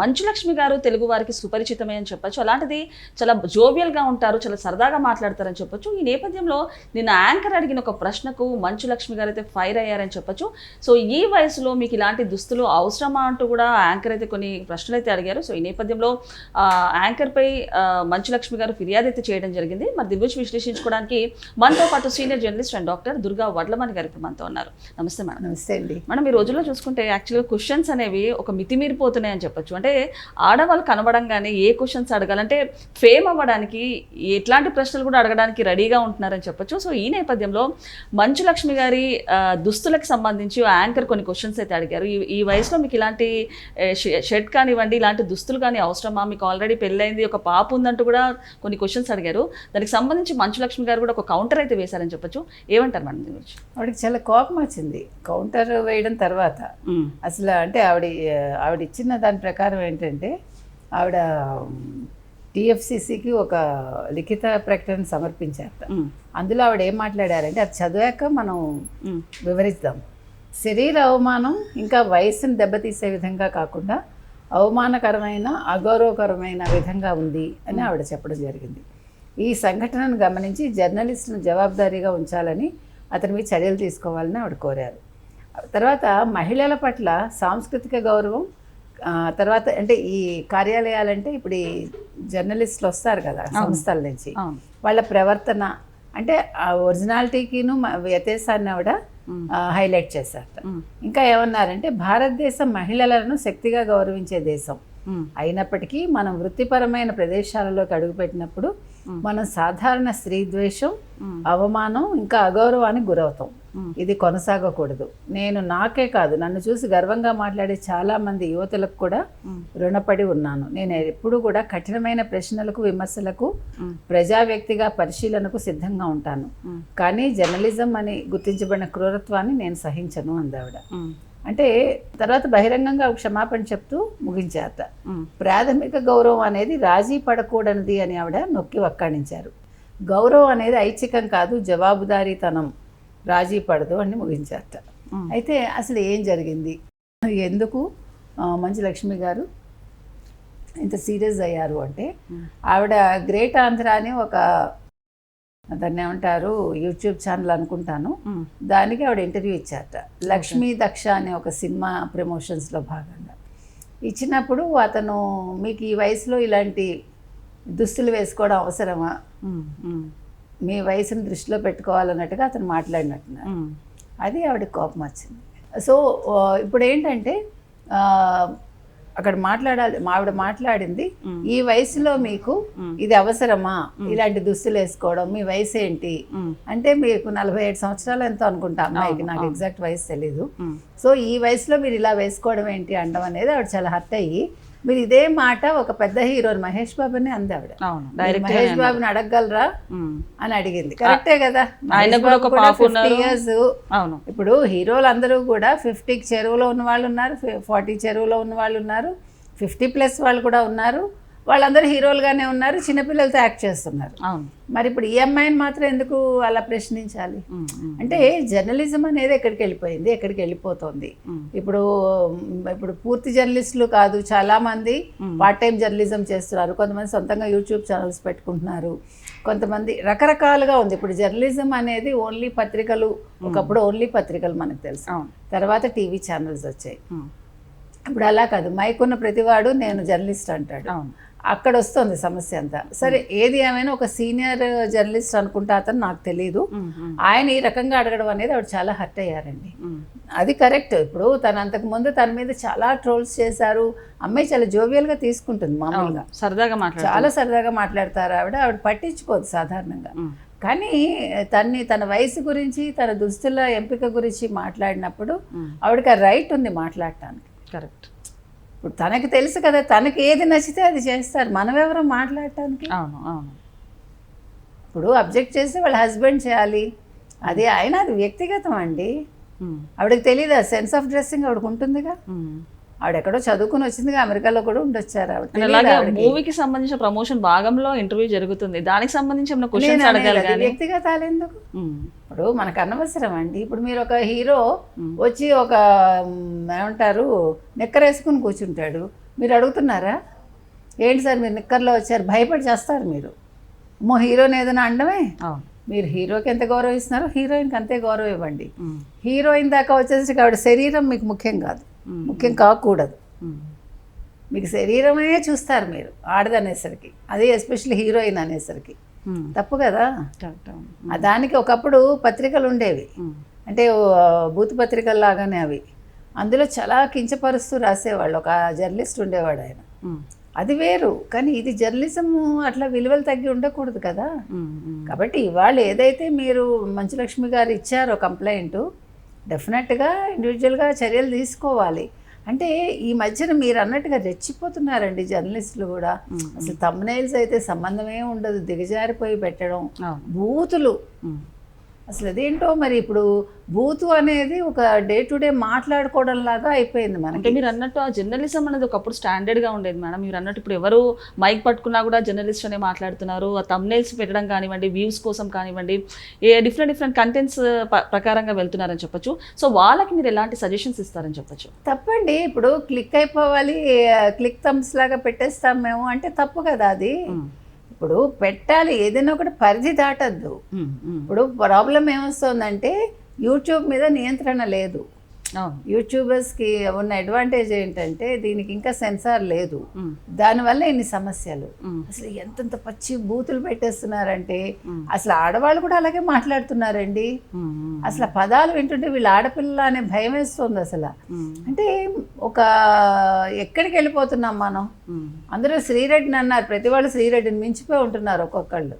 మంచు లక్ష్మి గారు తెలుగు వారికి సుపరిచితమే అని చెప్పొచ్చు. అలాంటిది చాలా జోవియల్గా ఉంటారు చాలా సరదాగా మాట్లాడతారని చెప్పొచ్చు. ఈ నేపథ్యంలో నిన్న యాంకర్ అడిగిన ఒక ప్రశ్నకు మంచు లక్ష్మి గారు అయితే ఫైర్ అయ్యారని చెప్పొచ్చు. సో ఈ వయసులో మీకు ఇలాంటి దుస్తులు అవసరమా అంటూ కూడా యాంకర్ అయితే కొన్ని ప్రశ్నలు అయితే అడిగారు. సో ఈ నేపథ్యంలో యాంకర్పై ఆ, మంచు లక్ష్మి గారు ఫిర్యాదు అయితే చేయడం జరిగింది. మరి దీని గురించి విశ్లేషించుకోవడానికి మనతో పాటు senior journalist and doctor Durga Vadlamani garu ఇప్పుడు మనతో ఉన్నారు. నమస్తే మేడం. నమస్తే అండి. మనం ఈ రోజుల్లో చూసుకుంటే యాక్చువల్గా క్వశ్చన్స్ అనేవి ఒక మితిమీరిపోతున్నాయి అని చెప్పొచ్చు. అంటే ఆడవాళ్ళు కనబడంగానే ఏ క్వశ్చన్స్ అడగాలంటే ఫేమ్ అవ్వడానికి ఎట్లాంటి ప్రశ్నలు కూడా అడగడానికి రెడీగా ఉంటున్నారని చెప్పొచ్చు. సో ఈ నేపథ్యంలో మంచు లక్ష్మి గారి దుస్తులకు సంబంధించి యాంకర్ కొన్ని క్వశ్చన్స్ అయితే అడిగారు. ఈ వయసులో మీకు ఇలాంటి షర్ట్ కానివ్వండి ఇలాంటి దుస్తులు కానీ అవసరమా? మీకు ఆల్రెడీ పెళ్ళైంది ఒక పాప ఉందంటూ కూడా కొన్ని క్వశ్చన్స్ అడిగారు. దానికి సంబంధించి మంచు లక్ష్మి గారు కూడా ఒక కౌంటర్ అయితే వేశారని చెప్పొచ్చు. ఏమంటారు మేడం దీని గురించి? ఆవిడకి చాలా కోపం వచ్చింది. కౌంటర్ వేయడం తర్వాత. అసలు అంటే ఆవిడ ఆవిడ ఇచ్చిన దాని ప్రకారం ఏంటంటే ఆవిడ టిఎఫ్సిసికి ఒక లిఖిత ప్రకటన సమర్పించారట. మ్మ్. అందులో ఆవిడ ఏం మాట్లాడారంటే అది చదివాక మనం. వివరిద్దాం. శరీర అవమానం ఇంకా వయస్సును దెబ్బతీసే విధంగా కాకుండా అవమానకరమైన అగౌరవకరమైన విధంగా ఉంది అని ఆవిడ చెప్పడం జరిగింది. ఈ సంఘటనను గమనించి జర్నలిస్టును జవాబుదారీగా ఉంచాలని అతని మీద చర్యలు తీసుకోవాలని ఆవిడ కోరారు. తర్వాత మహిళల పట్ల సాంస్కృతిక గౌరవం తర్వాత అంటే ఈ కార్యాలయాలంటే ఇప్పుడు ఈ జర్నలిస్టులు వస్తారు కదా సంస్థల నుంచి వాళ్ళ ప్రవర్తన అంటే ఆ ఒరిజినాలిటీకిను వ్యత్యాసాన్ని ఆవిడ. ఆ, హైలైట్ చేశారట మ్మ్. ఇంకా ఏమన్నారంటే భారతదేశం మహిళలను శక్తిగా గౌరవించే దేశం. అయినప్పటికీ మనం వృత్తిపరమైన ప్రదేశాలలోకి అడుగుపెట్టినప్పుడు మనం సాధారణ స్త్రీ ద్వేషం. అవమానం ఇంకా అగౌరవానికి గురవుతాం. ఇది కొనసాగకూడదు నేను నాకే కాదు నన్ను చూసి గర్వంగా మాట్లాడే చాలా మంది యువతులకు కూడా. రుణపడి ఉన్నాను నేను ఎప్పుడు కూడా కఠినమైన ప్రశ్నలకు విమర్శలకు. ప్రజా వ్యక్తిగా పరిశీలనకు సిద్ధంగా ఉంటాను. కానీ జర్నలిజం అని గుర్తించబడిన క్రూరత్వాన్ని నేను సహించను అందావిడ. అంటే తర్వాత బహిరంగంగా క్షమాపణ చెప్తూ ముగించారట మ్మ్. ప్రాథమిక గౌరవం అనేది రాజీ పడకూడనిది అని ఆవిడ నొక్కి వక్కాణించారు గౌరవం అనేది ఐచ్ఛికం కాదు జవాబుదారీతనం రాజీ పడదు అని ముగించారట. అయితే అసలు ఏం జరిగింది? ఎందుకు? మంచు లక్ష్మి గారు ఇంత సీరియస్ అయ్యారు అంటే. ఆవిడ గ్రేట్ ఆంధ్ర అని ఒక దాన్ని ఏమంటారు యూట్యూబ్ ఛానల్ అనుకుంటాను. దానికి ఆవిడ ఇంటర్వ్యూ ఇచ్చారట. లక్ష్మీ దక్ష అనే ఒక సినిమా ప్రమోషన్స్లో భాగంగా. ఇచ్చినప్పుడు అతను మీకు ఈ వయసులో ఇలాంటి దుస్తులు వేసుకోవడం అవసరమా. మీ వయసును దృష్టిలో పెట్టుకోవాలన్నట్టుగా అతను మాట్లాడినట్టున్నారు. అది ఆవిడ కోపం వచ్చింది సో ఇప్పుడు ఏంటంటే అక్కడ మాట్లాడాలి ఆవిడ మాట్లాడింది. ఈ వయసులో మీకు. ఇది అవసరమా ఇలాంటి దుస్తులు వేసుకోవడం మీ వయసు ఏంటి. అంటే మీకు నలభై ఏడు సంవత్సరాలు ఎంతో అనుకుంటా అమ్మాయికి నాకు. ఎగ్జాక్ట్ వయసు తెలీదు. సో ఈ వయసులో మీరు ఇలా వేసుకోవడం ఏంటి అనడం అనేది ఆవిడ చాలా హర్ట్ అయ్యి మీరు ఇదే మాట ఒక పెద్ద హీరో మహేష్ బాబుని అంది ఆవిడ మహేష్ బాబుని అడగగలరా. అని అడిగింది. కరెక్టే కదా. ఇయర్స్ అవును. ఇప్పుడు హీరోలు అందరూ కూడా ఫిఫ్టీకి చెరువులో ఉన్న వాళ్ళు ఉన్నారు ఫార్టీ చెరువులో ఉన్న వాళ్ళు ఉన్నారు ఫిఫ్టీ ప్లస్ వాళ్ళు కూడా ఉన్నారు. వాళ్ళందరూ హీరోలుగానే ఉన్నారు చిన్నపిల్లలతో యాక్ట్ చేస్తున్నారు. అవును. మరి ఇప్పుడు ఈ అమ్మాయిని మాత్రం ఎందుకు అలా ప్రశ్నించాలి. అంటే జర్నలిజం అనేది ఎక్కడికి వెళ్ళిపోయింది ఎక్కడికి వెళ్ళిపోతుంది. ఇప్పుడు ఇప్పుడు పూర్తి జర్నలిస్టులు కాదు చాలా మంది మ్మ్. పార్ట్ టైం జర్నలిజం చేస్తున్నారు. కొంతమంది సొంతంగా యూట్యూబ్ ఛానల్స్ పెట్టుకుంటున్నారు. కొంతమంది రకరకాలుగా ఉంది. ఇప్పుడు జర్నలిజం అనేది ఓన్లీ పత్రికలు ఒకప్పుడు ఓన్లీ పత్రికలు మనకు తెలుసు. తర్వాత టీవీ ఛానల్స్ వచ్చాయి. ఇప్పుడు అలా కాదు. మైకున్న ప్రతివాడు నేను జర్నలిస్ట్ అంటాడు. అవును. అక్కడ వస్తుంది సమస్య అంతా. సరే ఏది ఏమైనా ఒక సీనియర్ జర్నలిస్ట్ అనుకుంటా అతను నాకు తెలియదు. ఆయన ఈ రకంగా అడగడం అనేది ఆవిడ చాలా హర్ట్ అయ్యారండి. అది కరెక్ట్. ఇప్పుడు తను అంతకు ముందు తన మీద చాలా ట్రోల్స్ చేశారు. అమ్మాయి చాలా జోవియల్గా తీసుకుంటుంది మామూలుగా. సరదాగా మాట్లాడు చాలా సరదాగా మాట్లాడతారు ఆవిడ. ఆవిడ పట్టించుకోదు సాధారణంగా. కానీ తన్ని తన వయసు గురించి తన దుస్తుల ఎంపిక గురించి మాట్లాడినప్పుడు. ఆవిడకి ఆ రైట్ ఉంది మాట్లాడటానికి. కరెక్ట్. ఇప్పుడు తనకి తెలుసు కదా తనకి ఏది నచ్చితే అది చేస్తారు. మనం ఎవరో మాట్లాడటానికి? అవును అవును. ఇప్పుడు అబ్జెక్ట్ చేస్తే వాళ్ళ హస్బెండ్ చేయాలి. అది ఆయన అది వ్యక్తిగతం అండి. ఆవిడకి తెలియదు సెన్స్ ఆఫ్ డ్రెస్సింగ్ ఆవిడకు ఉంటుందిగా మ్మ్. ఆవిడ ఎక్కడో చదువుకుని వచ్చిందిగా అమెరికాలో కూడా ఉండొచ్చారు ఆవిడ? మూవీకి సంబంధించిన ప్రమోషన్ భాగంలో ఇంటర్వ్యూ జరుగుతుంది. దానికి సంబంధించి ఏమైనా నేను క్వశ్చన్స్ అనేది అడగాలి వ్యక్తిగతాలు ఎందుకు. ఇప్పుడు మనకు అనవసరం అండి. ఇప్పుడు మీరు ఒక హీరో. వచ్చి ఒక మ్, ఏమంటారు నెక్కరేసుకుని కూర్చుంటాడు. మీరు అడుగుతున్నారా? ఏంటి సార్ మీరు నిక్కర్లో వచ్చారు? భయపడి చేస్తారు మీరు. అమ్మో హీరోని ఏదైనా అండమే? మీరు హీరోకి ఎంత గౌరవం ఇస్తున్నారో హీరోయిన్కి అంతే గౌరవం ఇవ్వండి. హీరోయిన్ దాకా వచ్చేసి ఆవిడ శరీరం మీకు ముఖ్యం కాదు. ముఖ్యం కాకూడదు. మీకు శరీరమే చూస్తారు మీరు ఆడదనేసరికి అది ఎస్పెషల్లీ హీరోయిన్ అనేసరికి. తప్పు కదా? దానికి ఒకప్పుడు పత్రికలు ఉండేవి. అంటే బూత్ పత్రికలు లాగానే అవి. అందులో చాలా కించపరుస్తూ రాసేవాళ్ళు ఒక జర్నలిస్ట్ ఉండేవాడు ఆయన. అది వేరు కానీ ఇది జర్నలిజం అట్లా విలువలు తగ్గి ఉండకూడదు కదా? కాబట్టి ఇవాళ ఏదైతే మీరు మంచులక్ష్మి గారు ఇచ్చారో కంప్లైంట్ డెఫినెట్గా ఇండివిజువల్గా చర్యలు తీసుకోవాలి. అంటే ఈ మధ్యన మీరు అన్నట్టుగా రెచ్చిపోతున్నారండి జర్నలిస్టులు కూడా. అసలు తమ్నైల్స్ అయితే సంబంధమే ఉండదు. దిగజారిపోయి పెట్టడం. బూతులు. అసలు అదేంటో మరి ఇప్పుడు బూతు అనేది ఒక డే టు డే మాట్లాడుకోవడం లాగా అయిపోయింది అంటే మనకి మీరు అన్నట్టు ఆ జర్నలిజం అనేది ఒకప్పుడు స్టాండర్డ్గా ఉండేది మేడం. మీరు అన్నట్టు ఇప్పుడు ఎవరు మైక్ పట్టుకున్నా కూడా జర్నలిస్ట్ అనే మాట్లాడుతున్నారు. ఆ తమ్నేల్స్ పెట్టడం కానివ్వండి వ్యూస్ కోసం కానివ్వండి ఏ డిఫరెంట్ డిఫరెంట్ కంటెంట్స్ ప్రకారంగా వెళ్తున్నారని చెప్పొచ్చు. సో వాళ్ళకి మీరు ఎలాంటి సజెషన్స్ ఇస్తారని చెప్పొచ్చు? తప్పండి. ఇప్పుడు క్లిక్ అయిపోవాలి క్లిక్ థమ్స్ లాగా పెట్టేస్తాం మేము. అంటే తప్పు కదా అది. ఇప్పుడు పెట్టాలి ఏదైనా ఒకటి పరిధి దాటద్దు. ఇప్పుడు ప్రాబ్లం ఏమొస్తుందంటే యూట్యూబ్ మీద నియంత్రణ లేదు. యూట్యూబర్స్కి ఉన్న అడ్వాంటేజ్ ఏంటంటే దీనికి ఇంకా సెన్సార్ లేదు. దానివల్ల ఇన్ని సమస్యలు? అసలు ఎంతెంత పచ్చి బూతులు పెట్టేస్తున్నారంటే అసలు ఆడవాళ్ళు కూడా అలాగే మాట్లాడుతున్నారండి. అసలు పదాలు వింటుంటే వీళ్ళు ఆడపిల్ల అనే భయం వేస్తుంది అసలు అంటే ఒక ఎక్కడికి వెళ్ళిపోతున్నాం మనం? అందరూ శ్రీరెడ్డిని అన్నారు. ప్రతి వాళ్ళు శ్రీరెడ్డిని మించిపోయి ఉంటున్నారు ఒక్కొక్కళ్ళు.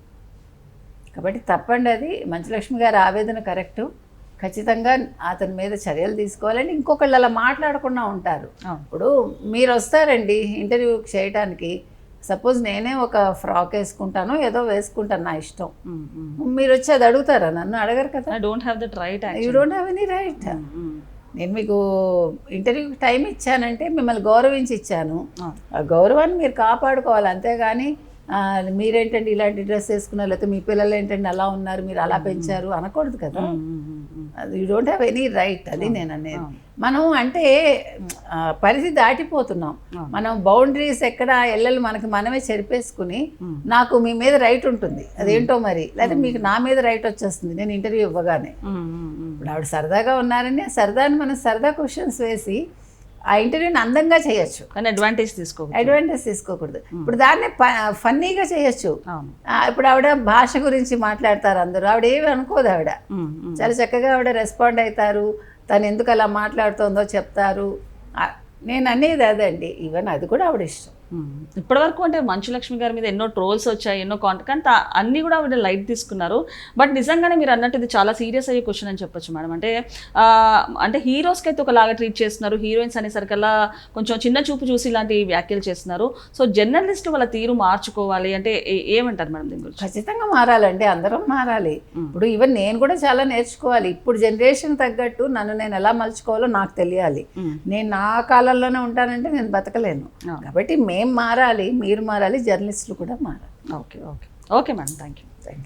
కాబట్టి తప్పండి అది. మంచులక్ష్మి గారి ఆవేదన కరెక్టు. ఖచ్చితంగా అతని మీద చర్యలు తీసుకోవాలని ఇంకొకళ్ళు అలా మాట్లాడకుండా ఉంటారు. ఇప్పుడు మీరు వస్తారండి ఇంటర్వ్యూ చేయడానికి సపోజ్ నేనే ఒక ఫ్రాక్ వేసుకుంటాను ఏదో వేసుకుంటాను నా ఇష్టం. మీరు వచ్చి అది అడుగుతారా? నన్ను అడగరు కదా? Don't have that right you don't have any right నేను మీకు ఇంటర్వ్యూకి టైం ఇచ్చానంటే మిమ్మల్ని గౌరవించి ఇచ్చాను. ఆ గౌరవాన్ని మీరు కాపాడుకోవాలి అంతేగాని మీరేంటండి ఇలాంటి డ్రెస్ వేసుకున్నారు? లేకపోతే మీ పిల్లలు ఏంటండి అలా ఉన్నారు? మీరు అలా పెంచారు? అనకూడదు కదా. అది you don't have any right అది నేను అనేది. మనం అంటే పరిధి దాటిపోతున్నాం. మనం బౌండరీస్ ఎక్కడ ఎల్లలు మనకి మనమే చెరిపేసుకుని. నాకు మీ మీద రైట్ ఉంటుంది. అదేంటో మరి? లేకపోతే మీకు నా మీద రైట్ వచ్చేస్తుంది. నేను ఇంటర్వ్యూ ఇవ్వగానే. ఇప్పుడు ఆవిడ సరదాగా ఉన్నారని సరదాని మనం సరదా క్వశ్చన్స్ వేసి ఆ ఇంటర్వ్యూని అందంగా చేయొచ్చు. కానీ అడ్వాంటేజ్ తీసుకోవచ్చు అడ్వాంటేజ్ తీసుకోకూడదు. ఇప్పుడు దాన్ని ఫన్నీగా చేయొచ్చు. ఇప్పుడు ఆవిడ భాష గురించి మాట్లాడతారు అందరూ. ఆవిడ ఏమి అనుకోదు ఆవిడ. చాలా చక్కగా ఆవిడ రెస్పాండ్ అవుతారు తను ఎందుకు అలా మాట్లాడుతుందో చెప్తారు. నేను అనేది అదండి. ఈవెన్ అది కూడా ఆవిడ ఇష్టం. ఇప్పటివరకు అంటే మంచు లక్ష్మి గారి మీద ఎన్నో ట్రోల్స్ వచ్చాయి ఎన్నో కాంట కానీ అన్నీ కూడా ఆవిడ లైట్ తీసుకున్నారు. బట్ నిజంగానే మీరు అన్నట్టు ఇది చాలా సీరియస్ అయ్యే క్వశ్చన్ అని చెప్పొచ్చు మేడం. అంటే అంటే హీరోస్కి అయితే ఒకలాగా ట్రీట్ చేస్తున్నారు. హీరోయిన్స్ అనేసరికల్లా కొంచెం చిన్న చూపు చూసి ఇలాంటి వ్యాఖ్యలు చేస్తున్నారు. సో జర్నలిస్ట్ వాళ్ళ తీరు మార్చుకోవాలి అంటే ఏమంటారు మేడం దీని గురించి? ఖచ్చితంగా మారాలండి. అందరం మారాలి. మ్మ్. ఇప్పుడు ఈవెన్ నేను కూడా చాలా నేర్చుకోవాలి. ఇప్పుడు జనరేషన్ తగ్గట్టు నన్ను నేను ఎలా మలుచుకోవాలో నాకు తెలియాలి. మ్మ్. నేను నా కాలంలోనే ఉంటానంటే నేను బతకలేను. కాబట్టి మేము మారాలి మీరు మారాలి జర్నలిస్టులు కూడా మారాలి. Okay okay. Okay madam. Thank you